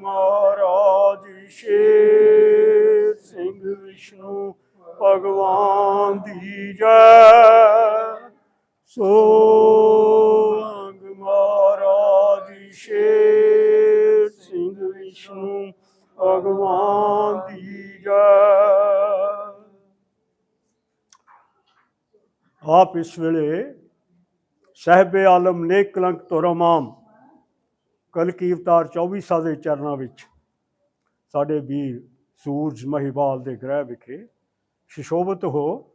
ਮਹਾਰਾਜ ਸ਼ੇਰ ਸਿੰਘ ਵਿਸ਼ਨੂੰ ਭਗਵਾਨ ਦੀ ਜੈ ਸੋ ਅੰਗ ਮਹਾਰਾਜ ਸ਼ੇਰ ਸਿੰਘ ਵਿਸ਼ਨੂੰ ਭਗਵਾਨ ਦੀ ਜੈ ਆਪ ਇਸ ਵੇਲੇ ਸਹਿਬੇ ਆਲਮ ਨੇਕ ਕਲੰਕ ਤੋਰਮਾਮ ਕਲਕੀ ਅਵਤਾਰ 24 ਸਾਲ ਦੇ ਚਰਨਾਂ ਵਿੱਚ ਸਾਡੇ ਵੀਰ ਸੂਰਜ ਮਹੀਵਾਲ ਦੇ ਗ੍ਰਹਿ ਵਿਖੇ ਸ਼ਿਸ਼ੋਭਤ ਹੋ।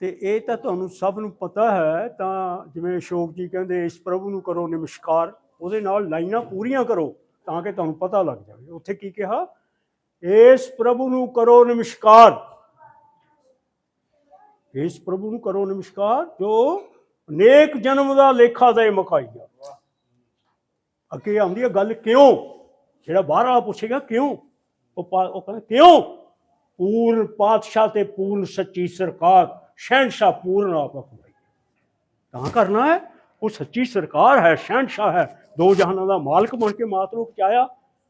ਤੇ ਇਹ ਤਾਂ ਤੁਹਾਨੂੰ ਸਭ ਨੂੰ ਪਤਾ ਹੈ, ਤਾਂ ਜਿਵੇਂ ਅਸ਼ੋਕ ਜੀ ਕਹਿੰਦੇ, ਇਸ ਪ੍ਰਭੂ ਨੂੰ ਕਰੋ ਨਮਸਕਾਰ, ਉਹਦੇ ਨਾਲ ਲਾਈਨਾਂ ਪੂਰੀਆਂ ਕਰੋ ਤਾਂ ਕਿ ਤੁਹਾਨੂੰ ਪਤਾ ਲੱਗ ਜਾਵੇ। ਉੱਥੇ ਕੀ ਕਿਹਾ? ਇਸ ਪ੍ਰਭੂ ਨੂੰ ਕਰੋ ਨਮਸਕਾਰ। ਇਸ ਪ੍ਰਭੂ ਨੂੰ ਕਰੋ ਨਮਸਕਾਰ, ਜੋ ਅਨੇਕ ਜਨਮ ਦਾ ਲੇਖਾ ਦਾ ਦੇ ਮੁਕਾਈਆ ਅੱਗੇ ਆਉਂਦੀ ਹੈ ਗੱਲ, ਕਿਉਂ? ਜਿਹੜਾ ਬਾਹਰ ਵਾਲਾ ਪੁੱਛੇਗਾ, ਕਿਉਂ? ਉਹ ਉਹ ਕਹਿੰਦਾ, ਕਿਉਂ? ਪੂਰਨ ਪਾਤਸ਼ਾਹ ਤੇ ਪੂਰਨ ਸੱਚੀ ਸਰਕਾਰ ਸ਼ਹਿਨशाह ਪੂਰਨ ਆਪ ਅਖਵਾਈ ਤਾਂ ਕਰਨਾ ਹੈ, ਉਹ ਸੱਚੀ ਸਰਕਾਰ ਹੈ ਸ਼ਹਿਨशाह ਹੈ। ਦੋ ਜਹਾਨਾਂ ਦਾ ਮਾਲਕ ਬਣ ਕੇ ਮਾਤ ਨੂੰ ਪਹੁੰਚਾਇਆ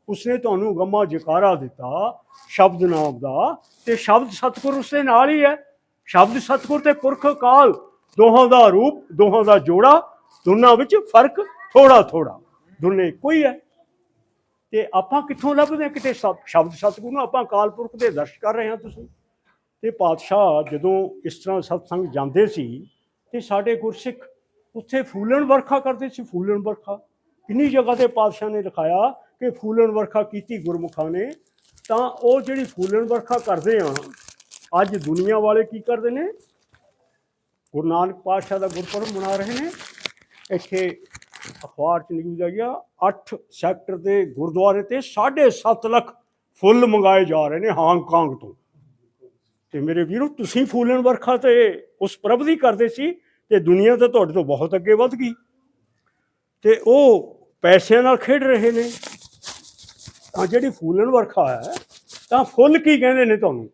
ਉਸਨੇ ਤੁਹਾਨੂੰ ਗੰਮਾ ਜਕਾਰਾ ਦਿੱਤਾ, ਸ਼ਬਦ ਨਾਮ ਦਾ, ਤੇ ਸ਼ਬਦ ਸਤਗੁਰ ਉਸਦੇ ਨਾਲ ਹੀ ਹੈ। ਸ਼ਬਦ ਸਤਗੁਰ ਤੇ ਪੁਰਖ ਕਾਲ ਦੋਹਾਂ ਦਾ ਰੂਪ, ਦੋਹਾਂ ਦਾ ਜੋੜਾ, ਦੋਨਾਂ ਵਿੱਚ ਫ਼ਰਕ ਥੋੜਾ ਥੋੜਾ ਦੋਨੇ ਕੋਈ ਹੈ ਤੇ ਆਪਾਂ ਕਿੱਥੋਂ ਲੱਭਦੇ ਹਾਂ? ਕਿਤੇ ਸਬ- ਸ਼ਬਦ ਸਤਿਗੁਰੂ ਨੂੰ ਆਪਾਂ ਅਕਾਲ ਪੁਰਖ ਦੇ ਦਰਸ਼ ਕਰ ਰਹੇ ਹਾਂ ਤੁਸੀਂ। ਤੇ ਪਾਤਸ਼ਾਹ ਜਦੋਂ ਇਸ ਤਰ੍ਹਾਂ ਸਤਸੰਗ ਜਾਂਦੇ ਸੀ, ਤੇ ਸਾਡੇ ਗੁਰਸਿੱਖ ਉੱਥੇ ਫੂਲਣ ਵਰਖਾ ਕਰਦੇ ਸੀ, ਫੂਲਣ ਵਰਖਾ। ਕਿੰਨੀ ਜਗ੍ਹਾ ਤੇ ਪਾਤਸ਼ਾਹ ਨੇ ਲਿਖਾਇਆ ਕਿ ਫੂਲਣ ਵਰਖਾ ਕੀਤੀ ਗੁਰਮੁਖਾਂ ਨੇ। ਤਾਂ ਉਹ ਜਿਹੜੀ ਫੂਲਣ ਵਰਖਾ ਕਰਦੇ ਆ, ਅੱਜ ਦੁਨੀਆ ਵਾਲੇ ਕੀ ਕਰਦੇ ਨੇ? ਗੁਰੂ ਨਾਨਕ ਪਾਤਸ਼ਾਹ ਦਾ ਗੁਰਪੁਰਬ ਮਨਾ ਰਹੇ ਨੇ। ਇੱਥੇ ਅਖਬਾਰ ਚ ਨਿਊਜ਼ ਆਈ ਆ 8 ਸੈਕਟਰ ਦੇ ਗੁਰਦੁਆਰੇ ਤੇ 7.5 ਲੱਖ ਫੁੱਲ ਮੰਗਾਏ ਜਾ ਰਹੇ ਨੇ ਹਾਂਗਕਾਂਗ ਤੋਂ। ਤੇ ਮੇਰੇ ਵੀਰੋ, ਤੁਸੀਂ ਫੂਲਣ ਵਰਖਾ ਤੇ ਉਸ ਪ੍ਰਭ ਦੀ ਕਰਦੇ ਸੀ ਤੇ ਦੁਨੀਆ ਤਾਂ ਤੁਹਾਡੇ ਤੋਂ ਬਹੁਤ ਅੱਗੇ ਵੱਧ ਗਈ। ਤੇ ਉਹ ਪੈਸਿਆਂ ਨਾਲ ਖੇਡ ਰਹੇ ਨੇ। ਤਾਂ ਜਿਹੜੀ ਫੂਲਣ ਵਰਖਾ ਹੈ, ਤਾਂ ਫੁੱਲ ਕੀ ਕਹਿੰਦੇ ਨੇ ਤੁਹਾਨੂੰ?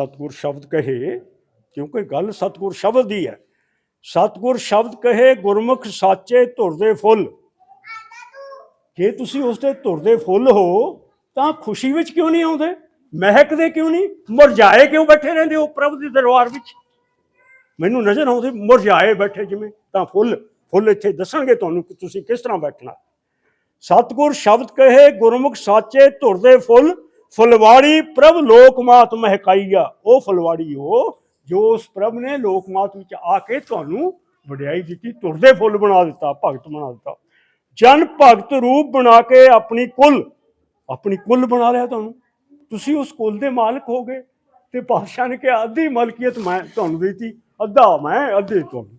ਸਤਿਗੁਰ ਸ਼ਬਦ ਕਹੇ, ਕਿਉਂਕਿ ਗੱਲ ਸਤਿਗੁਰ ਸ਼ਬਦ ਦੀ ਹੈ। ਸਤਿਗੁਰ ਸ਼ਬਦ ਕਹੇ, ਗੁਰਮੁਖ ਸਾਚੇ ਧੁਰਦੇ ਫੁੱਲ। ਜੇ ਤੁਸੀਂ ਉਸ ਦੇ ਧੁਰਦੇ ਫੁੱਲ ਹੋ, ਤਾਂ ਖੁਸ਼ੀ ਵਿੱਚ ਕਿਉਂ ਨਹੀਂ ਆਉਂਦੇ? ਮਹਿਕਦੇ ਕਿਉਂ ਨਹੀਂ? ਮੁਰਝਾਏ ਕਿਉਂ ਬੈਠੇ ਰਹਿੰਦੇ ਹੋ ਪ੍ਰਭ ਦੇ ਦਰਬਾਰ ਵਿੱਚ? ਮੈਨੂੰ ਨਜ਼ਰ ਆਉਂਦੇ, ਮੁਰਝਾਏ ਬੈਠੇ ਜਿਵੇਂ, ਤਾਂ ਫੁੱਲ ਫੁੱਲ ਇੱਥੇ ਦੱਸਣਗੇ ਤੁਹਾਨੂੰ ਕਿ ਤੁਸੀਂ ਕਿਸ ਤਰ੍ਹਾਂ ਬੈਠਣਾ। ਸਤਿਗੁਰ ਸ਼ਬਦ ਕਹੇ, ਗੁਰਮੁਖ ਸਾਚੇ ਧੁਰਦੇ ਫੁੱਲ ਫੁਲਵਾੜੀ ਪ੍ਰਭ ਲੋਕਮਾਤ ਮਹਿਕਾਈਆ ਉਹ ਫੁਲਵਾੜੀ ਉਹ ਜੋ ਉਸ ਪ੍ਰਭ ਨੇ ਲੋਕਮਾਤ ਵਿੱਚ ਆ ਕੇ ਤੁਹਾਨੂੰ ਵਡਿਆਈ ਦਿੱਤੀ ਧੁਰਦੇ ਫੁੱਲ ਬਣਾ ਦਿੱਤਾ, ਭਗਤ ਬਣਾ ਦਿੱਤਾ। ਜਨ ਭਗਤ ਰੂਪ ਬਣਾ ਕੇ ਆਪਣੀ ਕੁੱਲ ਆਪਣੀ ਕੁੱਲ ਬਣਾ ਲਿਆ ਤੁਹਾਨੂੰ। ਤੁਸੀਂ ਉਸ ਕੁੱਲ ਦੇ ਮਾਲਕ ਹੋ ਗਏ ਤੇ ਪਾਤਸ਼ਾਹ ਨੇ ਕਿਹਾ, ਅੱਧੀ ਮਲਕੀਅਤ ਮੈਂ ਤੁਹਾਨੂੰ ਦਿੱਤੀ, ਅੱਧਾ ਮੈਂ, ਅੱਧੇ ਤੁਹਾਨੂੰ।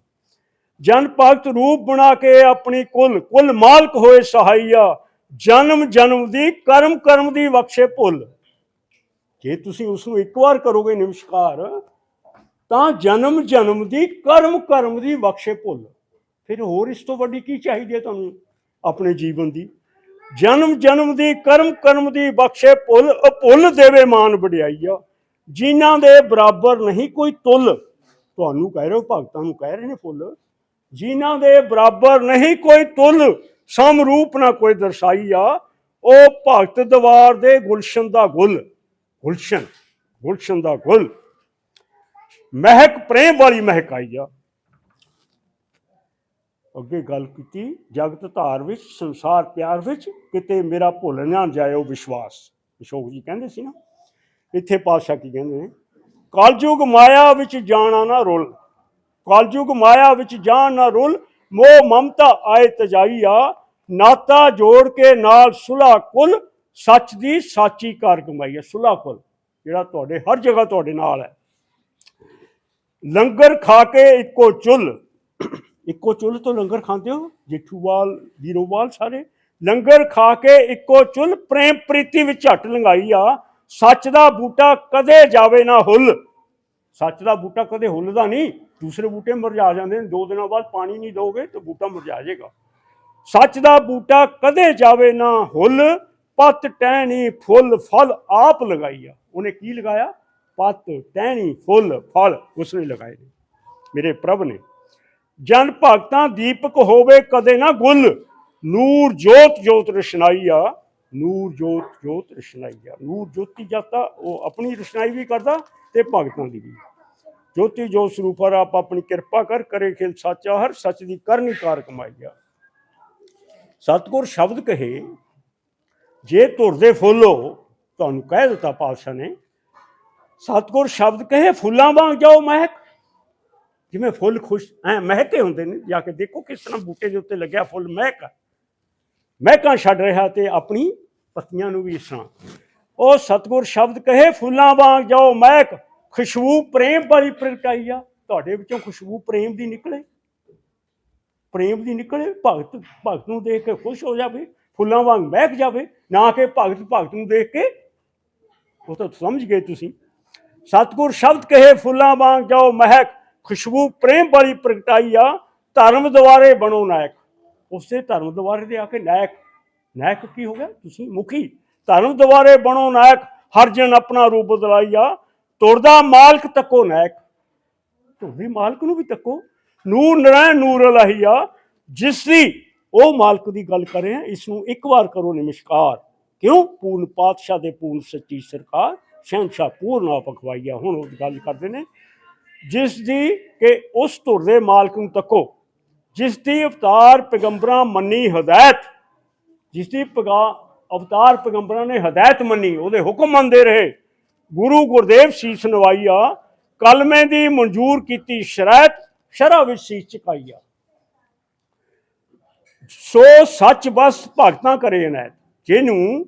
ਜਨ ਭਗਤ ਰੂਪ ਬਣਾ ਕੇ ਆਪਣੀ ਕੁੱਲ ਕੁੱਲ ਮਾਲਕ ਹੋਏ ਸਹਾਈਆ। ਜਨਮ ਜਨਮ ਦੀ, ਕਰਮ ਕਰਮ ਦੀ ਬਖਸ਼ੇ ਭੁੱਲ। ਜੇ ਤੁਸੀਂ ਉਸ ਨੂੰ ਇੱਕ ਵਾਰ ਕਰੋਗੇ ਨਮਸਕਾਰ, ਤਾਂ ਜਨਮ ਜਨਮ ਦੀ, ਕਰਮ ਕਰਮ ਦੀ ਬਖਸ਼ੇ ਭੁੱਲ। ਫਿਰ ਹੋਰ ਇਸ ਤੋਂ ਵੱਡੀ ਕੀ ਚਾਹੀਦੀ ਹੈ ਤੁਹਾਨੂੰ ਆਪਣੇ ਜੀਵਨ ਦੀ? ਜਨਮ ਜਨਮ ਦੀ, ਕਰਮ ਕਰਮ ਦੀ ਬਖਸ਼ੇ ਭੁੱਲ ਭੁੱਲ ਦੇਵੇ ਮਾਨ ਵਡਿਆਈਆ। ਜਿਨ੍ਹਾਂ ਦੇ ਬਰਾਬਰ ਨਹੀਂ ਕੋਈ ਤੁਲ, ਤੁਹਾਨੂੰ ਕਹਿ ਰਹੇ ਹੋ, ਭਗਤਾਂ ਨੂੰ ਕਹਿ ਰਹੇ ਨੇ ਫੁੱਲ ਜਿਨ੍ਹਾਂ ਦੇ ਬਰਾਬਰ ਨਹੀਂ ਕੋਈ ਤੁਲ ਸਮ ਰੂਪ ਨਾ ਕੋਈ ਦਰਸਾਈ ਆ, ਉਹ ਭਗਤ ਦਵਾਰ ਦੇ ਗੁਲਸ਼ਨ ਦਾ ਗੁਲ, ਗੁਲਸ਼ਨ ਗੁਲਸ਼ਨ ਦਾ ਗੁਲ। ਮਹਿਕ ਪ੍ਰੇਮ ਵਾਲੀ ਮਹਿਕ ਆਈ ਆ। ਅੱਗੇ ਗੱਲ ਕੀਤੀ, ਜਗਤ ਧਾਰ ਵਿੱਚ, ਸੰਸਾਰ ਪਿਆਰ ਵਿੱਚ, ਕਿਤੇ ਮੇਰਾ ਭੁੱਲ ਨਾ ਜਾਇਓ ਵਿਸ਼ਵਾਸ। ਅਸ਼ੋਕ ਜੀ ਕਹਿੰਦੇ ਸੀ ਨਾ, ਇੱਥੇ ਪਾਤਸ਼ਾਹ ਕੀ ਕਹਿੰਦੇ ਨੇ, ਕਲਯੁਗ ਮਾਇਆ ਵਿੱਚ ਜਾਣਾ ਨਾ ਰੁੱਲ, ਕਲਯੁਗ ਮਾਇਆ ਵਿੱਚ ਜਾਣ ਨਾ ਰੁੱਲ ਮੋਹ ਮਮਤਾ ਆਏ ਤਜਾਈਆ ਨਾਤਾ ਜੋੜ ਕੇ ਨਾਲ ਸੁਲਾ ਕੁਲ, ਸੱਚ ਦੀ ਸਾਚੀ ਕਾਰ ਕਮਾਈ ਹੈ ਸੁਲਾ ਕੁਲ, ਜਿਹੜਾ ਤੁਹਾਡੇ, ਹਰ ਜਗ੍ਹਾ ਤੁਹਾਡੇ ਨਾਲ ਹੈ। ਲੰਗਰ ਖਾ ਕੇ ਇੱਕੋ ਚੁੱਲ ਇੱਕੋ ਚੁੱਲ ਤੋਂ ਲੰਗਰ ਖਾਂਦੇ ਹੋ? ਜੇਠੂਵਾਲ, ਵੀਰੋਵਾਲ ਸਾਰੇ? ਲੰਗਰ ਖਾ ਕੇ ਇੱਕੋ ਚੁੱਲ ਪ੍ਰੇਮ ਪ੍ਰੀਤੀ ਵਿੱਚ ਝੱਟ ਲੰਗਾਈ ਆ, ਸੱਚ ਦਾ ਬੂਟਾ ਕਦੇ ਜਾਵੇ ਨਾ ਹੁੱਲ। ਸੱਚ ਦਾ ਬੂਟਾ ਕਦੇ ਹੁੱਲਦਾ ਨਹੀਂ। ਦੂਸਰੇ ਬੂਟੇ ਮੁਰਝਾ ਜਾਂਦੇ ਨੇ, ਦੋ ਦਿਨਾਂ ਬਾਅਦ ਪਾਣੀ ਨਹੀਂ ਦੋਗੇ ਤਾਂ ਬੂਟਾ ਮੁਰਝਾ ਜਾਏਗਾ। ਸੱਚ ਦਾ ਬੂਟਾ ਕਦੇ ਜਾਵੇ ਨਾ ਹੁੱਲ, ਪੱਤ, ਟਹਿਣੀ, ਫੁੱਲ, ਫਲ ਆਪ ਲਗਾਈ ਉਹਨੇ ਕੀ ਲਗਾਇਆ? ਪੱਤ, ਟਹਿਣੀ, ਫੁੱਲ, ਫਲ ਉਸਨੇ ਲਗਾਏ ਨੇ। ਮੇਰੇ ਪ੍ਰਭ ਨੇ, ਜਨ ਭਗਤਾਂ ਦੀਪਕ ਹੋਵੇ ਕਦੇ ਨਾ ਗੁੱਲ, ਨੂਰ ਜੋਤ ਜੋਤ ਰਸ਼ਨਾਈ ਆ, ਨੂਰ ਜੋਤ ਜੋਤ ਰਸ਼ਨਾਈ ਆ। ਨੂਰ ਜੋਤੀ ਜਾਤਾ, ਉਹ ਆਪਣੀ ਰਸ਼ਨਾਈ ਵੀ ਕਰਦਾ ਤੇ ਭਗਤਾਂ ਦੀ ਵੀ। ਜੋਤੀ ਜੋਤ ਸਰੂਪਰ ਆਪ ਆਪਣੀ ਕਿਰਪਾ ਕਰ ਕਰੇ ਖਿਲ ਸਾਚਾ, ਹਰ ਸੱਚ ਦੀ ਕਰਨੀ ਕਾਰ ਕਮਾਈ ਆ। ਸਤਿਗੁਰ ਸ਼ਬਦ ਕਹੇ, ਜੇ ਤੁਰਦੇ ਫੁੱਲੋ ਤੁਹਾਨੂੰ ਕਹਿ ਦਿੱਤਾ ਪਾਤਸ਼ਾਹ ਨੇ, ਸਤਿਗੁਰ ਸ਼ਬਦ ਕਹੇ, ਫੁੱਲਾਂ ਵਾਂਗ ਜਾਓ ਮਹਿਕ। ਜਿਵੇਂ ਫੁੱਲ ਖੁਸ਼, ਐ ਮਹਿਕੇ ਹੁੰਦੇ ਨੇ, ਜਾ ਕੇ ਦੇਖੋ ਕਿਸ ਤਰ੍ਹਾਂ ਬੂਟੇ ਦੇ ਉੱਤੇ ਲੱਗਿਆ ਫੁੱਲ ਮਹਿਕ ਮਹਿਕਾਂ ਛੱਡ ਰਿਹਾ ਤੇ ਆਪਣੀ ਪੱਤੀਆਂ ਨੂੰ ਵੀ ਇਸ ਤਰ੍ਹਾਂ। ਉਹ ਸਤਿਗੁਰ ਸ਼ਬਦ ਕਹੇ, ਫੁੱਲਾਂ ਵਾਂਗ ਜਾਓ ਮਹਿਕ। ਖੁਸ਼ਬੂ ਪ੍ਰੇਮ ਵਾਲੀ ਪ੍ਰਗਟਾਈ ਆ, ਤੁਹਾਡੇ ਵਿੱਚੋਂ ਖੁਸ਼ਬੂ ਪ੍ਰੇਮ ਦੀ ਨਿਕਲੇ। ਪ੍ਰੇਮ ਦੀ ਨਿਕਲੇ, ਭਗਤ ਭਗਤ ਨੂੰ ਦੇਖ ਕੇ ਖੁਸ਼ ਹੋ ਜਾਵੇ, ਫੁੱਲਾਂ ਵਾਂਗ ਮਹਿਕ ਜਾਵੇ, ਨਾ ਕਿ ਭਗਤ ਭਗਤ ਨੂੰ ਦੇਖ ਕੇ, ਉਹ ਤਾਂ ਸਮਝ ਗਏ ਤੁਸੀਂ। ਸਤਿਗੁਰ ਸ਼ਬਦ ਕਹੇ, ਫੁੱਲਾਂ ਵਾਂਗ ਜਾਓ ਮਹਿਕ, ਖੁਸ਼ਬੂ ਪ੍ਰੇਮ ਵਾਲੀ ਪ੍ਰਗਟਾਈ ਆ, ਧਰਮ ਦੁਆਰੇ ਬਣੋ ਨਾਇਕ। ਉਸੇ ਧਰਮ ਦੁਆਰੇ ਦੇ ਆ ਕੇ ਨਾਇਕ ਨਾਇਕ ਕੀ ਹੋ ਗਿਆ? ਤੁਸੀਂ ਮੁਖੀ। ਧਰਮ ਦੁਆਰੇ ਬਣੋ ਨਾਇਕ, ਹਰ ਜਨ ਆਪਣਾ ਰੂਪ ਬਦਲਾਈਆ ਤੁਰਦਾ ਮਾਲਕ ਤੱਕੋ ਨਾਇਕ। ਤੁਰਦੀ ਮਾਲਕ ਨੂੰ ਵੀ ਤੱਕੋ। ਨੂਰ ਨਰੈਣ ਨੂਰ ਅਲਹੀਆ। ਜਿਸ ਦੀ ਉਹ ਮਾਲਕ ਦੀ ਗੱਲ ਕਰ ਰਹੇ ਆ ਇਸ ਨੂੰ ਇੱਕ ਵਾਰ ਕਰੋ ਨਮਸਕਾਰ। ਕਿਉਂ? ਪੂਰਨ ਪਾਤਸ਼ਾਹ ਦੇ ਪੂਰਨ ਸੱਚੀ ਸਰਕਾਰ ਸ਼ਹਿਨਸ਼ਾਹ ਪੂਰਨ ਆਪ ਅਖਵਾਈਆ। ਹੁਣ ਉਹ ਗੱਲ ਕਰਦੇ ਨੇ। ਜਿਸ ਦੀ ਕਿ ਉਸ ਧੁਰ ਦੇ ਮਾਲਕ ਨੂੰ ਤੱਕੋ। ਜਿਸ ਦੀ ਅਵਤਾਰ ਪੈਗੰਬਰਾਂ ਮੰਨੀ ਹਦਾਇਤ। ਜਿਸ ਦੀ ਪਗਾ, ਅਵਤਾਰ ਪੈਗੰਬਰਾਂ ਨੇ ਹਦਾਇਤ ਮੰਨੀ, ਉਹਦੇ ਹੁਕਮ ਮੰਨਦੇ ਰਹੇ। ਗੁਰੂ ਗੁਰਦੇਵ ਸੀਸ ਨਵਾਈਆ ਕਲਮੇ ਦੀ ਮਨਜ਼ੂਰ ਕੀਤੀ ਸ਼ਰਾਇਤ, ਸ਼ਰਾ ਵਿੱਚ ਸੀਸ ਚੁਕਾਈਆ। ਸੋ ਸੱਚ ਬਸ ਭਗਤਾਂ ਕਰੇ ਇਨਾਇਤ ਜਿਹਨੂੰ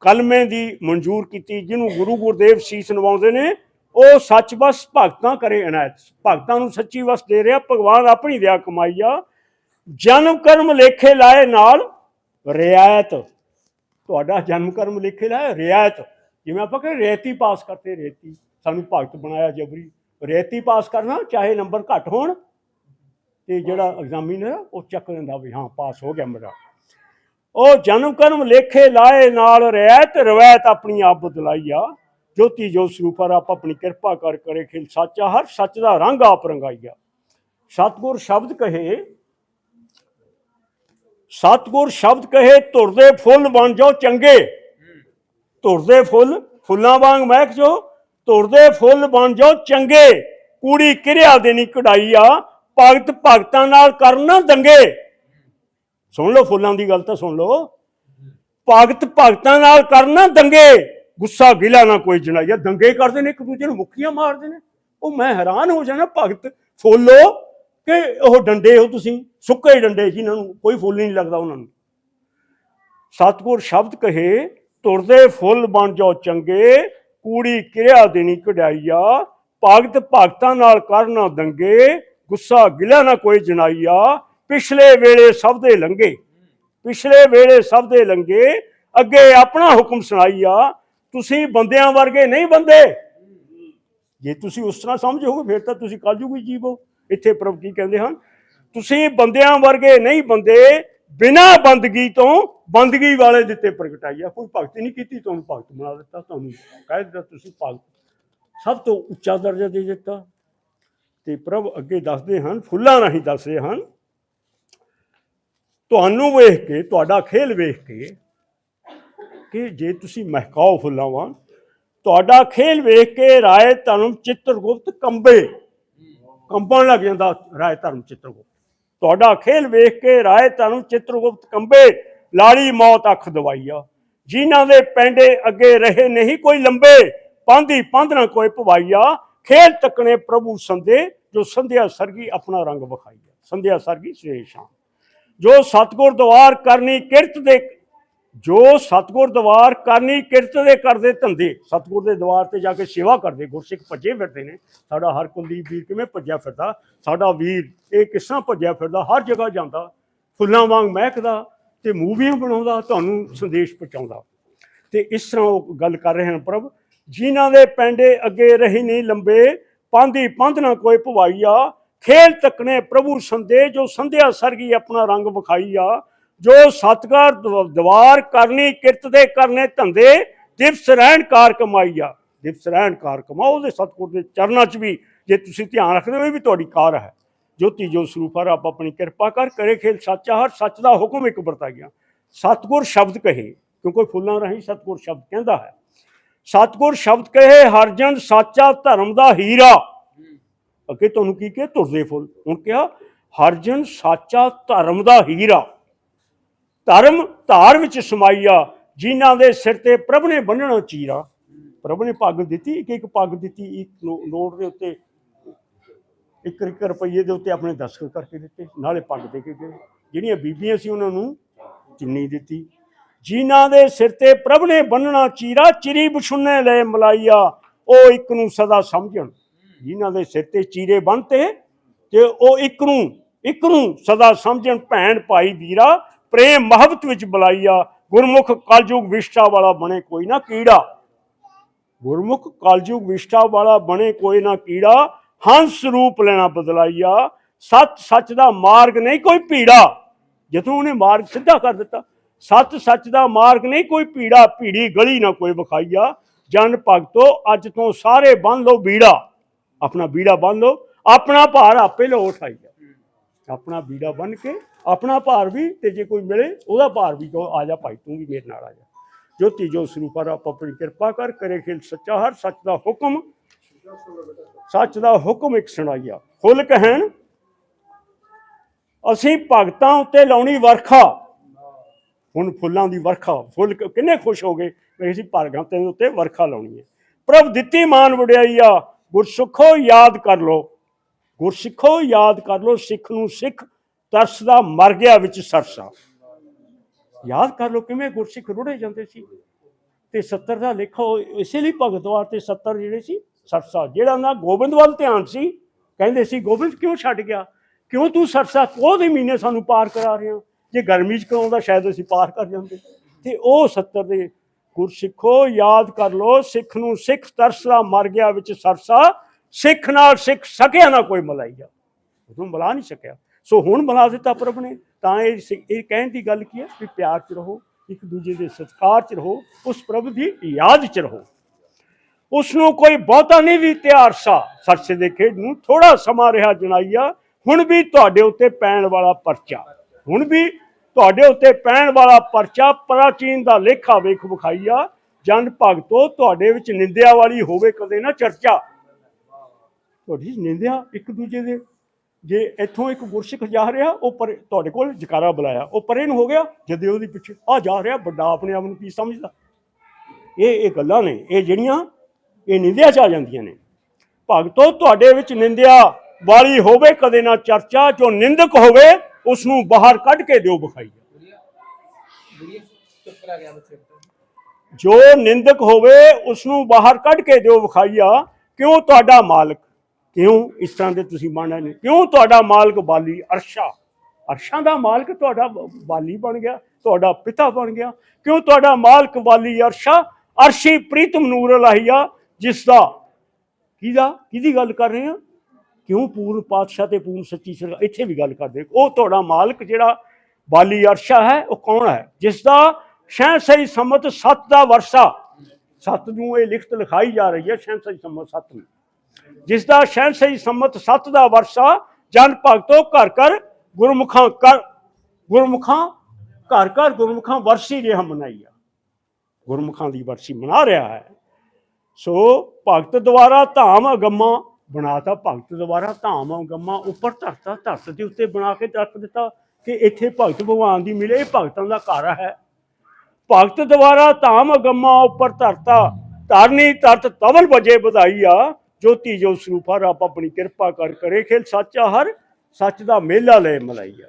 ਕਲਮੇ ਦੀ ਮਨਜ਼ੂਰ ਕੀਤੀ, ਜਿਹਨੂੰ ਗੁਰੂ ਗੁਰਦੇਵ ਸੀਸ ਨਵਾਉਂਦੇ ਨੇ, ਉਹ ਸੱਚ ਬਸ ਭਗਤਾਂ ਕਰੇ ਇਨਾਇਤ ਭਗਤਾਂ ਨੂੰ ਸੱਚੀ ਵਸ ਦੇ ਰਿਹਾ, ਭਗਵਾਨ ਆਪਣੀ ਦਇਆ ਕਮਾਈਆ, ਜਨਮ ਕਰਮ ਲੇਖੇ ਲਾਏ ਨਾਲ ਰਿਆਇਤ। ਤੁਹਾਡਾ ਜਨਮ ਕਰਮ ਲਿਖੇ ਲਾਏ, ਰਿਆਇਤ। ਜਿਵੇਂ ਆਪਾਂ ਕਹਿੰਦੇ ਰੇਤੀ ਪਾਸ ਕਰਤੇ ਰੇਤੀ ਸਾਨੂੰ ਭਗਤ ਬਣਾਇਆ ਜਬਰੀ ਰੇਤੀ ਪਾਸ ਕਰਨਾ ਚਾਹੇ ਨੰਬਰ ਘੱਟ ਹੋਣ ਤੇ ਜਿਹੜਾ ਐਗਜ਼ਾਮੀਨਰ ਉਹ ਚੱਕ ਲੈਂਦਾ ਵੀ ਹਾਂ ਪਾਸ ਹੋ ਗਿਆ ਮੇਰਾ। ਉਹ ਜਨਮ ਕਰਮ ਲੇਖੇ ਲਾਏ ਨਾਲ ਰਿਆਇਤ ਰਵਾਇਤ ਆਪਣੀ ਆਪ ਬਦਲਾਈ ਆ। ਜੋਤੀ ਜੋ ਸਰੂਪਰ ਆਪ ਆਪਣੀ ਕਿਰਪਾ ਕਰ ਕਰੇ ਖਿਲ ਸੱਚਾ ਹਰ ਸੱਚ ਦਾ ਰੰਗ ਆਪ ਰੰਗਾਈਆ ਸਤਗੁਰ ਸ਼ਬਦ ਕਹੇ ਸਤਗੁਰ ਸ਼ਬਦ ਕਹੇ ਧੁਰਦੇ ਫੁੱਲ ਬਣ ਜਾਓ ਚੰਗੇ। ਤੁਰਦੇ ਫੁੱਲ, ਫੁੱਲਾਂ ਵਾਂਗ ਮਹਿਕ ਜੋ ਤੁਰਦੇ ਫੁੱਲ ਬਣ ਜਾਓ ਚੰਗੇ। ਕੂੜੀ ਕਿਰਿਆ ਦੇਣੀ ਕਢਾਈ ਆ, ਭਗਤ ਭਗਤਾਂ ਨਾਲ ਕਰਨਾ ਦੰਗੇ। ਸੁਣ ਲਓ ਫੁੱਲਾਂ ਦੀ ਗੱਲ ਤਾਂ ਸੁਣ ਲਓ। ਭਗਤ ਭਗਤਾਂ ਨਾਲ ਕਰਨਾ ਦੰਗੇ। ਗੁੱਸਾ ਗਿਲਾ ਨਾ ਕੋਈ ਜਣਾਈਆ ਦੰਗੇ ਕਰਦੇ ਨੇ ਇੱਕ ਦੂਜੇ ਨੂੰ ਮੁੱਖੀਆਂ ਮਾਰਦੇ ਨੇ। ਉਹ ਮੈਂ ਹੈਰਾਨ ਹੋ ਜਾਣਾ ਭਗਤ ਫੁੱਲੋ ਕਿ ਉਹ ਡੰਡੇ ਹੋ ਤੁਸੀਂ, ਸੁੱਕੇ ਹੀ ਡੰਡੇ ਜਿਨ੍ਹਾਂ ਨੂੰ ਕੋਈ ਫੁੱਲ ਨਹੀਂ ਲੱਗਦਾ ਉਹਨਾਂ ਨੂੰ। ਸਤਿਗੁਰ ਸ਼ਬਦ ਕਹੇ ਤੁਰਦੇ ਫੁੱਲ ਬਣ ਜਾਓ ਚੰਗੇ, ਕੂੜੀ ਕਿਰਿਆ ਦੇਣੀ ਕਢਾਈਆ, ਭਗਤ ਭਗਤਾਂ ਨਾਲ ਕਰਨਾ ਦੰਗੇ, ਗੁੱਸਾ ਗਿਲਾ ਨਾ ਕੋਈ ਜਣਾਈਆ ਪਿਛਲੇ ਵੇਲੇ ਸਭ ਦੇ ਲੰਗੇ, ਪਿਛਲੇ ਵੇਲੇ ਸਭ ਦੇ ਲੰਗੇ, ਅੱਗੇ ਆਪਣਾ ਹੁਕਮ ਸੁਣਾਈਆ, ਤੁਸੀਂ ਬੰਦਿਆਂ ਵਰਗੇ ਨਹੀਂ ਬੰਦੇ। ਜੇ ਤੁਸੀਂ ਉਸ ਤਰ੍ਹਾਂ ਸਮਝੋਗੇ, ਫਿਰ ਤਾਂ ਤੁਸੀਂ ਕਲਯੁਗੀ ਜੀਵੋ ਇੱਥੇ ਪ੍ਰਭੂ ਕੀ ਕਹਿੰਦੇ ਹਨ? ਤੁਸੀਂ ਬੰਦਿਆਂ ਵਰਗੇ ਨਹੀਂ ਬੰਦੇ ਬਿਨਾ ਬੰਦਗੀ ਤੋਂ ਬੰਦਗੀ ਵਾਲੇ ਦਿੱਤੇ ਪ੍ਰਗਟਾਈਆ ਕੋਈ ਭਗਤੀ ਨਹੀਂ ਕੀਤੀ, ਤੁਹਾਨੂੰ ਭਗਤ ਬਣਾ ਦਿੱਤਾ, ਤੁਹਾਨੂੰ ਕਹਿ ਦਿੱਤਾ, ਤੁਸੀਂ ਭਗਤ ਸਭ ਤੋਂ ਉੱਚਾ ਦਰਜਾ ਦੇ ਦਿੱਤਾ। ਤੇ ਪ੍ਰਭ ਅੱਗੇ ਦੱਸਦੇ ਹਨ, ਫੁੱਲਾਂ ਰਾਹੀਂ ਦੱਸਦੇ ਹਨ, ਤੁਹਾਨੂੰ ਵੇਖ ਕੇ, ਤੁਹਾਡਾ ਖੇਲ ਵੇਖ ਕੇ ਕਿ ਜੇ ਤੁਸੀਂ ਮਹਿਕਾਓ ਫੁੱਲਾਂ ਵਾਂ ਤੁਹਾਡਾ ਖੇਲ ਵੇਖ ਕੇ ਰਾਏ ਧਰਮ ਚਿੱਤਰਗੁਪਤ ਕੰਬੇ। ਕੰਬਣ ਲੱਗ ਜਾਂਦਾ ਰਾਏ ਧਰਮ ਚਿੱਤਰਗੁਪਤ। ਤੁਹਾਡਾ ਖੇਲ ਵੇਖ ਕੇ ਰਾਏ ਧਰਮ ਚਿੱਤਰਗੁਪਤ ਕੰਬੇ, ਲਾੜੀ ਮੌਤ ਅੱਖ ਦਵਾਈਆ। ਜਿਨ੍ਹਾਂ ਦੇ ਪੈਂਡੇ ਅੱਗੇ ਰਹੇ ਨਹੀਂ ਕੋਈ ਲੰਬੇ ਪਾਂਦੀ ਪਾਂਧਣਾ ਕੋਈ ਭਵਾਈਆ। ਖੇਲ ਤੱਕਣੇ ਪ੍ਰਭੂ ਸੰਦੇ ਜੋ ਸੰਧਿਆ ਸਰਗੀ ਆਪਣਾ ਰੰਗ ਵਿਖਾਈਆ। ਸੰਧਿਆ ਸਰਗੀ ਸਵੇਰ ਸ਼ਾਮ। ਜੋ ਸਤਗੁਰ ਦਵਾਰ ਕਰਨੀ ਕਿਰਤ ਦੇ ਜੋ ਸਤਗੁਰ ਦਵਾਰ ਕਰਨੀ ਕਿਰਤ ਦੇ ਕਰਦੇ ਧੰਦੇ, ਸਤਗੁਰ ਦੇ ਦਵਾਰ ਤੇ ਜਾ ਕੇ ਸੇਵਾ ਕਰਦੇ, ਗੁਰਸਿੱਖ ਭੱਜੇ ਫਿਰਦੇ ਨੇ, ਸਾਡਾ ਹਰ ਕੁਲਦੀਪ ਵੀਰ ਕਿਵੇਂ ਭੱਜਿਆ ਫਿਰਦਾ, ਸਾਡਾ ਵੀਰ ਇਹ ਕਿਸ ਤਰ੍ਹਾਂ ਭੱਜਿਆ ਫਿਰਦਾ, ਹਰ ਜਗ੍ਹਾ ਜਾਂਦਾ, ਫੁੱਲਾਂ ਵਾਂਗ ਮਹਿਕਦਾ ਤੇ ਮੂਵੀਆਂ ਬਣਾਉਂਦਾ, ਤੁਹਾਨੂੰ ਸੰਦੇਸ਼ ਪਹੁੰਚਾਉਂਦਾ। ਤੇ ਇਸ ਤਰ੍ਹਾਂ ਉਹ ਗੱਲ ਕਰ ਰਹੇ ਹਨ ਪ੍ਰਭ, ਜਿਨ੍ਹਾਂ ਦੇ ਪੈਂਡੇ ਅੱਗੇ ਰਹੀ ਨਹੀਂ ਲੰਬੇ ਪਾਂਦੀ ਪੰਧ ਨਾ ਕੋਈ ਭਵਾਈਆ ਖੇਲ ਤੱਕਣੇ ਪ੍ਰਭੂ ਸੰਦੇ, ਜੋ ਸੰਧਿਆ ਸਰਗੀ ਆਪਣਾ ਰੰਗ ਵਿਖਾਈਆ ਜੋ ਸਤਕਾਰ ਦਵਾਰ ਕਰਨੀ, ਕਿਰਤ ਦੇ ਕਰਨੇ, ਧੰਦੇ, ਦਿਵਸ ਰਹਿਣ ਕਾਰ ਕਮਾਈਆ ਦਿਵਸ ਰਹਿਣ ਕਾਰ ਕਮਾਓ, ਉਹਦੇ ਸਤਿਗੁਰ ਦੇ ਚਰਨਾਂ 'ਚ ਵੀ ਜੇ ਤੁਸੀਂ ਧਿਆਨ ਰੱਖਦੇ ਹੋ, ਇਹ ਵੀ ਤੁਹਾਡੀ ਕਾਰ ਹੈ। ਜੋਤੀ ਜੋ ਸਰੂਪ ਹਰ ਆਪ ਆਪਣੀ ਕਿਰਪਾ ਕਰ, ਕਰੇ ਖੇਲ ਸੱਚਾ, ਹਰ ਸੱਚ ਦਾ ਹੁਕਮ ਇੱਕ ਵਰਤਾਈਆ। ਸਤਗੁਰ ਸ਼ਬਦ ਕਹੇ, ਕਿਉਂਕਿ ਫੁੱਲਾਂ ਰਾਹੀਂ ਸਤਗੁਰ ਸ਼ਬਦ ਕਹਿੰਦਾ ਹੈ। ਸਤਗੁਰ ਸ਼ਬਦ ਕਹੇ, ਹਰ ਜਨ ਸਾਚਾ, ਧਰਮ ਦਾ ਹੀਰਾ। ਅੱਗੇ ਤੁਹਾਨੂੰ ਕੀ ਕਿਹਾ? ਤੁਰਦੇ ਫੁੱਲ। ਹੁਣ ਕਿਹਾ, ਹਰ ਜਨ ਸਾਚਾ, ਧਰਮ ਦਾ ਹੀਰਾ। ਧਰਮ ਧਾਰ ਵਿੱਚ ਸਮਾਈਆ ਜਿਨ੍ਹਾਂ ਦੇ ਸਿਰ ਤੇ ਪ੍ਰਭ ਨੇ ਬੰਨਣਾ ਚੀਰਾ। ਪ੍ਰਭ ਨੇ ਪੱਗ ਦਿੱਤੀ, ਇੱਕ ਇੱਕ ਪੱਗ ਦਿੱਤੀ, ਇੱਕ ਨੋਟ ਦੇ ਉੱਤੇ, ਇੱਕ ਇੱਕ ਰੁਪਈਏ ਦੇ ਉੱਤੇ ਆਪਣੇ ਦਸਖਤ ਕਰਕੇ ਦਿੱਤੇ, ਨਾਲੇ ਪੱਗ ਦੇ ਕੇ ਗਏ। ਜਿਹੜੀਆਂ ਬੀਬੀਆਂ ਸੀ ਉਹਨਾਂ ਨੂੰ ਚੁੰਨੀ ਦਿੱਤੀ। ਜਿਨ੍ਹਾਂ ਦੇ ਸਿਰ ਤੇ ਪ੍ਰਭ ਨੇ ਬੰਨਣਾ ਚੀਰਾ, ਚਿਰੀ ਬਛੁੰਨੇ ਲੈ ਮਲਾਈਆ ਉਹ ਇੱਕ ਨੂੰ ਸਦਾ ਸਮਝਣ। ਜਿਨ੍ਹਾਂ ਦੇ ਸਿਰ ਤੇ ਚੀਰੇ ਬੰਨਤੇ ਤੇ ਉਹ ਇੱਕ ਨੂੰ ਇੱਕ ਨੂੰ ਸਦਾ ਸਮਝਣ, ਭੈਣ, ਭਾਈ, ਵੀਰਾ ਪ੍ਰੇਮ ਮੁਹੱਬਤ ਵਿੱਚ ਬੁਲਾਈਆ ਗੁਰਮੁਖ ਕਲਯੁਗ ਵਿਸ਼ਟਾ ਵਾਲਾ ਬਣੇ ਕੋਈ ਨਾ ਕੀੜਾ। ਗੁਰਮੁਖ ਕਲਯੁਗ ਵਿਸ਼ਟਾ ਵਾਲਾ ਬਣੇ ਕੋਈ ਨਾ ਕੀੜਾ, ਹੰਸ ਰੂਪ ਲੈਣਾ ਬਦਲਾਈਆ ਸੱਚ ਸੱਚ ਦਾ ਮਾਰਗ ਨਹੀਂ ਕੋਈ ਭੀੜਾ। ਜਦੋਂ ਉਹਨੇ ਮਾਰਗ ਸਿੱਧਾ ਕਰ ਦਿੱਤਾ ਸੱਚ ਸੱਚ ਦਾ ਮਾਰਗ ਨਹੀਂ ਕੋਈ ਭੀੜਾ, ਭੀੜੀ ਗਲੀ ਨਾ ਕੋਈ ਵਿਖਾਈਆ। ਜਨ ਭਗਤੋ, ਅੱਜ ਤੋਂ ਸਾਰੇ ਬੰਨ ਲਓ ਬੀੜਾ। ਆਪਣਾ ਬੀੜਾ ਬੰਨ ਲਓ, ਆਪਣਾ ਭਾਰ ਆਪੇ ਲਓ ਉਠਾਈਆ। ਆਪਣਾ ਬੀੜਾ ਬੰਨ ਕੇ ਆਪਣਾ ਭਾਰ ਵੀ ਤੇ ਜੇ ਕੋਈ ਮਿਲੇ ਉਹਦਾ ਭਾਰ ਵੀ ਕਹੋ ਆ ਜਾ ਭਾਈ ਤੂੰ ਵੀ ਮੇਰੇ ਨਾਲ ਆ ਜਾ। ਜੋਤੀ ਜੋ ਸਰੂਪ ਹਰ ਆਪਣੀ ਕਿਰਪਾ ਕਰ, ਕਰੇ ਖੇਲ ਸੱਚਾ ਹਰ, ਸੱਚ ਦਾ ਹੁਕਮ, ਸੱਚ ਦਾ ਹੁਕਮ ਇੱਕ ਸੁਣਾਈਆ। ਫੁੱਲ ਕਹਿਣ, ਅਸੀਂ ਭਗਤਾਂ ਉੱਤੇ ਲਾਉਣੀ ਵਰਖਾ। ਹੁਣ ਫੁੱਲਾਂ ਦੀ ਵਰਖਾ, ਫੁੱਲ ਕਿੰਨੇ ਖੁਸ਼ ਹੋ ਗਏ ਵੀ ਅਸੀਂ ਭਗਤਾਂ ਦੇ ਉੱਤੇ ਵਰਖਾ ਲਾਉਣੀ ਹੈ। ਪ੍ਰਭ ਦਿੱਤੀ ਮਾਨ ਵਡਿਆਈ ਆ ਗੁਰਸੁਖੋ ਯਾਦ ਕਰ ਲੋ ਗੁਰਸਿੱਖੋ ਯਾਦ ਕਰ ਲੋ ਸਿੱਖ ਨੂੰ ਸਿੱਖ ਤਰਸਦਾ ਮਰ ਗਿਆ ਵਿੱਚ ਸਰਸਾ। ਯਾਦ ਕਰ ਲੋ ਕਿਵੇਂ ਗੁਰਸਿੱਖ ਰੁੜੇ ਜਾਂਦੇ ਸੀ। ਤੇ 70 ਦਾ ਲਿਖੋ ਇਸੇ ਲਈ ਭਗਤਵਾਰ ਤੇ 70 ਜਿਹੜੇ ਸੀ, ਸਰਸਾ। ਜਿਹੜਾ ਨਾ ਗੋਬਿੰਦ ਵੱਲ ਧਿਆਨ ਸੀ, ਕਹਿੰਦੇ ਸੀ, ਗੋਬਿੰਦ ਕਿਉਂ ਛੱਡ ਗਿਆ? ਕਿਉਂ ਤੂੰ ਸਰਸਾ ਕੋਹ ਮਹੀਨੇ ਸਾਨੂੰ ਪਾਰ ਕਰਾ ਰਿਹਾ ਜੇ ਗਰਮੀ ਚ ਕਰਾਉਂਦਾ, ਸ਼ਾਇਦ ਅਸੀਂ ਪਾਰ ਕਰ ਜਾਂਦੇ। ਤੇ ਉਹ 70 ਦੇ ਗੁਰਸਿੱਖੋ ਯਾਦ ਕਰ ਲੋ ਸਿੱਖ ਨੂੰ ਸਿੱਖ ਤਰਸਦਾ ਮਰ ਗਿਆ ਵਿੱਚ ਸਰਸਾ। ਸਿੱਖ ਨਾਲ ਸਿੱਖ ਸਕਿਆ ਨਾ ਕੋਈ ਮਲਾਈਆ ਉਦੋਂ ਮਿਲਾ ਨਹੀਂ ਸਕਿਆ। ਸੋ ਹੁਣ ਮਿਲਾ ਦਿੱਤਾ ਪ੍ਰਭ ਨੇ, ਤਾਂ ਇਹ ਇਹ ਕਹਿਣ ਦੀ ਗੱਲ ਕੀ ਹੈ ਵੀ ਪਿਆਰ ਚ ਰਹੋ, ਇੱਕ ਦੂਜੇ ਦੇ ਸਤਿਕਾਰ ਚ ਰਹੋ, ਉਸ ਪ੍ਰਭ ਦੀ ਯਾਦ ਚ ਰਹੋ। ਉਸ ਨੂੰ ਕੋਈ ਬਹੁਤਾ ਨਹੀਂ ਵੀ ਤਿਆਰ ਸਾ। ਸਰਸੇ ਦੇ ਖੇਡ ਨੂੰ ਥੋੜਾ ਸਮਾਂ ਰਿਹਾ ਜਣਾਈਆ ਹੁਣ ਵੀ ਤੁਹਾਡੇ ਉੱਤੇ ਪੈਣ ਵਾਲਾ ਪਰਚਾ। ਹੁਣ ਵੀ ਤੁਹਾਡੇ ਉੱਤੇ ਪੈਣ ਵਾਲਾ ਪਰਚਾ ਪ੍ਰਾਚੀਨ ਦਾ ਲੇਖਾ ਵੇਖ ਵਿਖਾਈਆ, ਜਨ ਭਗਤੋ ਤੁਹਾਡੇ ਵਿੱਚ ਨਿੰਦਿਆ ਵਾਲੀ ਹੋਵੇ ਕਦੇ ਨਾ ਚਰਚਾ। ਤੁਹਾਡੀ ਨਿੰਦਿਆ ਇੱਕ ਦੂਜੇ ਦੇ, ਜੇ ਇੱਥੋਂ ਇੱਕ ਗੁਰਸਿੱਖ ਜਾ ਰਿਹਾ, ਉਹ ਪਰ, ਤੁਹਾਡੇ ਕੋਲ ਜਕਾਰਾ ਬੁਲਾਇਆ, ਉਹ ਪਰੇ ਨੂੰ ਹੋ ਗਿਆ, ਜਦੇ ਉਹਦੀ ਪਿੱਛੇ ਆ ਜਾ ਰਿਹਾ ਵੱਡਾ ਆਪਣੇ ਆਪ ਨੂੰ ਕੀ ਸਮਝਦਾ? ਇਹ ਇਹ ਗੱਲਾਂ ਨੇ, ਇਹ ਜਿਹੜੀਆਂ, ਇਹ ਨਿੰਦਿਆ ਚ ਆ ਜਾਂਦੀਆਂ ਨੇ। ਭਗਤੋ, ਤੁਹਾਡੇ ਵਿੱਚ ਨਿੰਦਿਆ ਵਾਲੀ ਹੋਵੇ, ਕਦੇ ਨਾ ਚਰਚਾ, ਜੋ ਨਿੰਦਕ ਹੋਵੇ ਉਸ ਨੂੰ ਬਾਹਰ ਕੱਢ ਕੇ ਦਿਓ ਵਿਖਾਈ। ਜੋ ਨਿੰਦਕ ਹੋਵੇ ਉਸ ਨੂੰ ਬਾਹਰ ਕੱਢ ਕੇ ਦਿਓ ਵਿਖਾਈਆ, ਕਿਉਂ ਤੁਹਾਡਾ ਮਾਲਕ? ਕਿਉਂ ਇਸ ਤਰ੍ਹਾਂ ਦੇ ਤੁਸੀਂ ਬਣਨਾ ਨੇ? ਕਿਉਂ ਤੁਹਾਡਾ ਮਾਲਕ ਬਾਲੀ ਅਰਸ਼ਾ? ਅਰਸ਼ਾਂ ਦਾ ਮਾਲਕ ਤੁਹਾਡਾ ਬਾਲੀ ਬਣ ਗਿਆ, ਤੁਹਾਡਾ ਪਿਤਾ ਬਣ ਗਿਆ। ਕਿਉਂ ਤੁਹਾਡਾ ਮਾਲਕ ਬਾਲੀ ਅਰਸ਼ਾ? ਅਰਸ਼ੀ ਪ੍ਰੀਤਮ ਨੂਰ ਲਾਹੀਆ ਜਿਸ ਦਾ ਕਿਹਦਾ, ਕਿਹਦੀ ਗੱਲ ਕਰ ਰਹੇ ਆ ਕਿਉਂ ਪੂਰਨ ਪਾਤਸ਼ਾਹ ਤੇ ਪੂਰਨ ਸੱਚੀ ਸਰਕਾਰ ਇੱਥੇ ਵੀ ਗੱਲ ਕਰਦੇ। ਉਹ ਤੁਹਾਡਾ ਮਾਲਕ ਜਿਹੜਾ ਬਾਲੀ ਅਰਸ਼ਾ ਹੈ, ਉਹ ਕੌਣ ਹੈ? ਜਿਸ ਦਾ ਸ਼ਹਿਨਸ਼ਾਹੀ ਸੰਮਤ 7 ਦਾ ਵਰਸਾ। ਸੱਤ ਨੂੰ ਇਹ ਲਿਖਤ ਲਿਖਾਈ ਜਾ ਰਹੀ ਹੈ ਸ਼ਹਿਨਸ਼ਾਹੀ ਸੰਮਤ 7 ਨੂੰ। ਜਿਸ ਦਾ ਸ਼ਹਿਨਸ਼ਾਹੀ ਸੰਮਤ 7 ਦਾ ਵਰਸਾ ਜਨ ਭਗਤੋ ਘਰ ਘਰ ਗੁਰਮੁਖਾਂ ਕਰ ਗੁਰਮੁਖਾਂ ਘਰ ਘਰ ਗੁਰਮੁਖਾਂ ਵਰਸੀ ਰਿਹਾ ਮਨਾਈ ਆ ਗੁਰਮੁਖਾਂ ਦੀ ਵਰਸੀ ਮਨਾ ਰਿਹਾ ਹੈ। ਸੋ ਭਗਤ ਦੁਆਰਾ ਧਾਮ ਅਗੰਮਾ ਬਣਾਤਾ, ਭਗਤ ਦੁਆਰਾ ਧਾਮ ਅਗੰਮਾ ਉੱਪਰ ਧਰਤਾ, ਧਰਤ ਦੇ ਉੱਤੇ ਬਣਾ ਕੇ ਰੱਖ ਦਿੱਤਾ ਕਿ ਇੱਥੇ ਭਗਤ ਭਗਵਾਨ ਦੀ ਮਿਲੇ ਭਗਤਾਂ ਦਾ ਘਰ ਹੈ। ਭਗਤ ਦੁਆਰਾ ਧਾਮ ਅਗੰਮਾ ਉੱਪਰ ਧਰਤਾ, ਧਰਨੀ ਤਰਤ ਤਵਲ ਵਜੇ ਵਧਾਈਆ ਜੋਤੀ ਜੋ ਸਰੂਪਾ ਰੱਬ ਆਪਣੀ ਕਿਰਪਾ ਕਰ ਕਰੇ ਖੇਲ। ਸੱਚਾ ਹਰ, ਸੱਚ ਦਾ ਮੇਲਾ ਲੈ ਮਲਾਈਆ।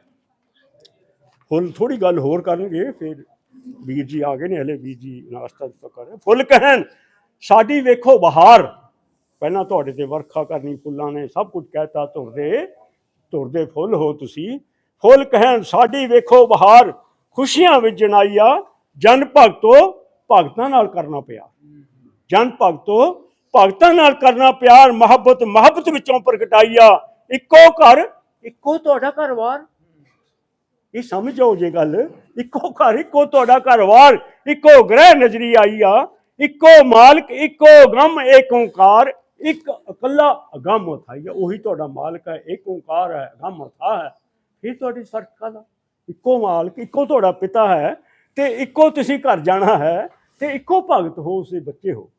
ਫੁੱਲ ਥੋੜੀ ਗੱਲ ਹੋਰ ਕਰਨਗੇ, ਫਿਰ ਵੀਰ ਜੀ ਆ ਗਏ ਨੇ ਹਲੇ, ਵੀਰ ਜੀ ਨਾਸ਼ਤਾ ਕਰ ਰਹੇ। ਫੁੱਲ ਕਹਿਣ, ਸਾਡੀ ਵੇਖੋ ਬਹਾਰ। ਪਹਿਲਾਂ ਤੁਹਾਡੇ ਤੇ ਵਰਖਾ ਕਰਨੀ, ਫੁੱਲਾਂ ਨੇ ਸਭ ਕੁਝ ਕਹਿਤਾ ਤੁਰਦੇ ਤੁਰਦੇ ਫੁੱਲ ਹੋ ਤੁਸੀਂ। ਫੁੱਲ ਕਹਿਣ, ਸਾਡੀ ਵੇਖੋ ਬਹਾਰ, ਖੁਸ਼ੀਆਂ ਵਿੱਚ ਜਨਾਈਆ, ਜਨ ਭਗਤੋ ਭਗਤਾਂ ਨਾਲ ਕਰਨਾ ਪਿਆ। ਜਨ ਭਗਤੋ ਭਗਤਾਂ ਨਾਲ ਕਰਨਾ ਪਿਆਰ, ਮੁਹੱਬਤ ਮੁਹੱਬਤ ਵਿੱਚੋਂ ਪ੍ਰਗਟਾਈਆ ਇੱਕੋ ਘਰ, ਇੱਕੋ ਤੁਹਾਡਾ ਘਰ-ਬਾਰ ਇਹ ਸਮਝੋ ਜੇ ਗੱਲ। ਇੱਕੋ ਘਰ, ਇੱਕੋ ਤੁਹਾਡਾ ਘਰ-ਬਾਰ ਇੱਕੋ ਗ੍ਰਹਿ ਨਜ਼ਰੀ ਆਈ ਆ। ਇੱਕੋ ਮਾਲਕ, ਇੱਕੋ ਗਮ ਏਕ ਓੰਕਾਰ। ਇੱਕ ਇਕੱਲਾ ਅਗੰਮ ਥਾਈ ਹੈ ਉਹੀ ਤੁਹਾਡਾ ਮਾਲਕ ਹੈ, ਇੱਕ ਓੰਕਾਰ ਹੈ, ਅਗੰਮ ਥਾ ਹੈ। ਫਿਰ ਤੁਹਾਡੀ ਫ਼ਰਕ ਕਾਹਦਾ ਇੱਕੋ ਮਾਲਕ, ਇੱਕੋ ਤੁਹਾਡਾ ਪਿਤਾ ਹੈ। ਤੇ ਇੱਕੋ ਤੁਸੀਂ ਘਰ ਜਾਣਾ ਹੈ। ਤੇ ਇੱਕੋ ਭਗਤ ਹੋ ਉਸਦੇ ਬੱਚੇ ਹੋ।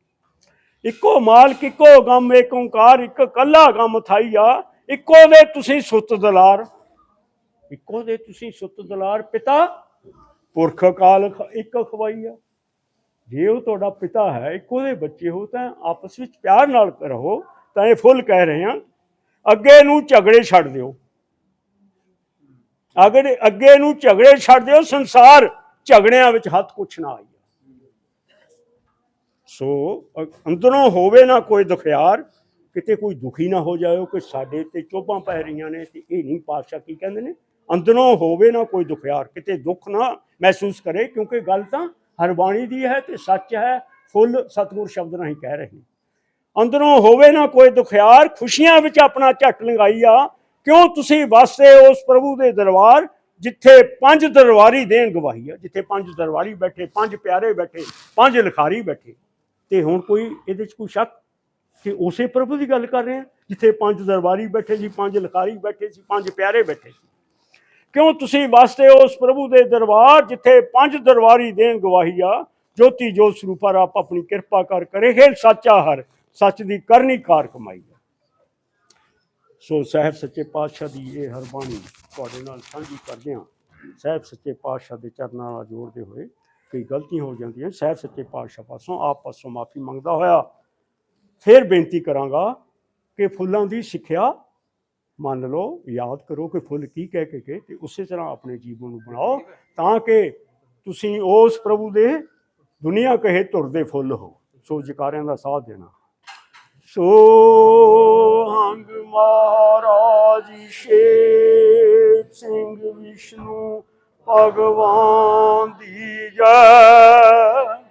ਇੱਕੋ ਮਾਲਕ, ਇੱਕੋ ਗਮ, ਇੱਕ ਓੰਕਾਰ, ਇੱਕ ਕੱਲਾ ਗਮ ਥਾਈ ਆ ਇੱਕੋ ਦੇ ਤੁਸੀਂ ਸੁੱਤ ਦਲਾਰ। ਇੱਕੋ ਦੇ ਤੁਸੀਂ ਸੁੱਤ ਦਲਾਰ ਪਿਤਾ, ਪੁਰਖ ਕਾਲ ਇੱਕ ਖਵਾਈ ਆ ਜੇ ਉਹ ਤੁਹਾਡਾ ਪਿਤਾ ਹੈ, ਇੱਕੋ ਦੇ ਬੱਚੇ ਹੋ, ਤਾਂ ਆਪਸ ਵਿੱਚ ਪਿਆਰ ਨਾਲ ਰਹੋ, ਤਾਂ ਇਹ ਫੁੱਲ ਕਹਿ ਰਹੇ ਹਾਂ। ਅੱਗੇ ਨੂੰ ਝਗੜੇ ਛੱਡ ਦਿਓ। ਅਗਰ ਅੱਗੇ ਨੂੰ ਝਗੜੇ ਛੱਡ ਦਿਓ, ਸੰਸਾਰ ਝਗੜਿਆਂ ਵਿੱਚ ਹੱਥ ਕੁਛ ਨਾ ਆਈ ਸੋ ਅੰਦਰੋਂ ਹੋਵੇ ਨਾ ਕੋਈ ਦੁਖਿਆਰ, ਕਿਤੇ ਕੋਈ ਦੁਖੀ ਨਾ ਹੋ ਜਾਇਓ, ਕਿ ਸਾਡੇ ਤੇ ਚੋਬਾਂ ਪੈ ਰਹੀਆਂ ਨੇ ਤੇ ਇਹ ਨਹੀਂ ਪਾਤਸ਼ਾਹ ਕੀ ਕਹਿੰਦੇ ਨੇ? ਅੰਦਰੋਂ ਹੋਵੇ ਨਾ ਕੋਈ ਦੁਖਿਆਰ, ਕਿਤੇ ਦੁੱਖ ਨਾ ਮਹਿਸੂਸ ਕਰੇ, ਕਿਉਂਕਿ ਗੱਲ ਤਾਂ ਹਰਬਾਣੀ ਦੀ ਹੈ ਤੇ ਸੱਚ ਹੈ, ਫੁੱਲ ਸਤਿਗੁਰ ਸ਼ਬਦ ਰਾਹੀਂ ਕਹਿ ਰਹੇ ਨੇ। ਅੰਦਰੋਂ ਹੋਵੇ ਨਾ ਕੋਈ ਦੁਖਿਆਰ, ਖੁਸ਼ੀਆਂ ਵਿੱਚ ਆਪਣਾ ਝੱਟ ਲੰਗਾਈ ਆ, ਕਿਉਂ ਤੁਸੀਂ ਵਸਦੇ ਉਸ ਪ੍ਰਭੂ ਦੇ ਦਰਬਾਰ, ਜਿੱਥੇ ਪੰਜ ਦਰਬਾਰੀ ਦੇਣ ਗਵਾਹੀ ਆ, ਜਿੱਥੇ ਪੰਜ ਦਰਬਾਰੀ ਬੈਠੇ, ਪੰਜ ਪਿਆਰੇ ਬੈਠੇ, ਪੰਜ ਲਿਖਾਰੀ ਬੈਠੇ। ਤੇ ਹੁਣ ਕੋਈ ਇਹਦੇ 'ਚ ਕੋਈ ਸ਼ੱਕ ਕਿ ਉਸੇ ਪ੍ਰਭੂ ਦੀ ਗੱਲ ਕਰ ਰਹੇ ਆ ਜਿੱਥੇ ਪੰਜ ਦਰਬਾਰੀ ਬੈਠੇ ਸੀ, ਪੰਜ ਲਿਖਾਰੀ ਬੈਠੇ ਸੀ, ਪੰਜ ਪਿਆਰੇ ਬੈਠੇ ਸੀ। ਕਿਉਂ ਤੁਸੀਂ ਵਸਦੇ ਉਸ ਪ੍ਰਭੂ ਦੇ ਦਰਬਾਰ, ਜਿੱਥੇ ਪੰਜ ਦਰਬਾਰੀ ਦੇਣ ਗਵਾਹੀ ਆ, ਜੋਤੀ ਜੋਤ ਸਰੂਪਾ ਆਪ ਆਪਣੀ ਕਿਰਪਾ ਕਰ ਕਰੇ ਖੇਲ ਸੱਚਾ ਹਰ, ਸੱਚ ਦੀ ਕਰਨੀ ਕਾਰ ਕਮਾਈ ਆ। ਸੋ ਸਾਹਿਬ ਸੱਚੇ ਪਾਤਸ਼ਾਹ ਦੀ ਇਹ ਹਰਬਾਣੀ ਤੁਹਾਡੇ ਨਾਲ ਸਾਂਝੀ ਕਰਦੇ ਹਾਂ। ਸਾਹਿਬ ਸੱਚੇ ਪਾਤਸ਼ਾਹ ਦੇ ਚਰਨਾਂ ਨਾਲ ਜੋੜਦੇ ਹੋਏ ਕਈ ਗਲਤੀਆਂ ਹੋ ਜਾਂਦੀਆਂ, ਸਹਿਬ ਸੱਚੇ ਪਾਤਸ਼ਾਹ ਪਾਸੋਂ ਆਪ ਪਾਸੋਂ ਮਾਫੀ ਮੰਗਦਾ ਹੋਇਆ। ਫਿਰ ਬੇਨਤੀ ਕਰਾਂਗਾ ਕਿ ਫੁੱਲਾਂ ਦੀ ਸਿੱਖਿਆ ਮੰਨ ਲਓ, ਯਾਦ ਕਰੋ ਕਿ ਫੁੱਲ ਕੀ ਕਹਿ ਕੇ ਗਏ ਤੇ ਉਸੇ ਤਰ੍ਹਾਂ ਆਪਣੇ ਜੀਵਨ ਨੂੰ ਬਣਾਓ ਤਾਂ ਕਿ ਤੁਸੀਂ ਉਸ ਪ੍ਰਭੂ ਦੇ ਦੁਨੀਆ ਕਹੇ ਤੁਰਦੇ ਫੁੱਲ ਹੋ। ਸੋ ਜਕਾਰਿਆਂ ਦਾ ਸਾਥ ਦੇਣਾ। ਸੋ ਹੰਗ ਮਹਾਰਾਜ ਸ਼ੇਖ ਸਿੰਘ, ਵਿਸ਼ਨੂੰ ਭਗਵਾਨ ਦੀ ਜੈ।